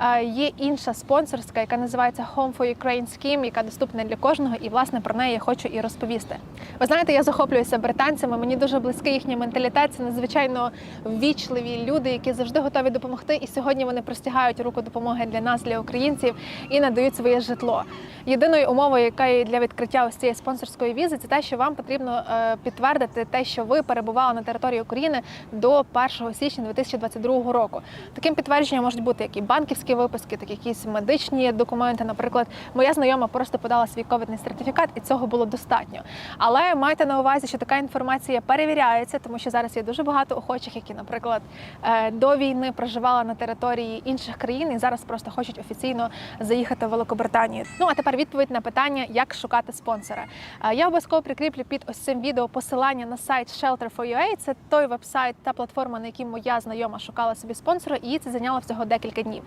Е, Є інша спонсорська, яка називається Home for Ukraine Scheme, яка доступна для кожного, і власне про неї я хочу і розповісти. Ви знаєте, я захоплююся британцями. Мені дуже близький їхній менталітет. Це надзвичайно ввічливі люди, які завжди готові допомогти. І сьогодні вони простягають руку допомоги для нас, для українців, і надають своє житло. Єдиною умовою, яка є для відкриття ось цієї спонсорської візи, це те, що вам потрібно е, підтвердити те, що ви перебували на території України до 1 січня 2022 року. Таким підтвердженням можуть бути як і банківські виписки, так якісь медичні документи. Наприклад, моя знайома просто подала свій ковідний сертифікат, і цього було достатньо. Але майте на увазі, що така інформація перевіряється, тому що зараз є дуже багато охочих, які, наприклад, е, до війни проживали на території інших країн і зараз просто хочуть офіційно заїхати в Великобританію. Ну а тепер відповідь на питання, як шукати спонсора. Е, Я обов'язково прикріплю під ось цим відео посилання на сайт Shelter4UA. Це той вебсайт та платформа, на якій моя знайома шукала собі спонсора, і це зайняло всього декілька днів.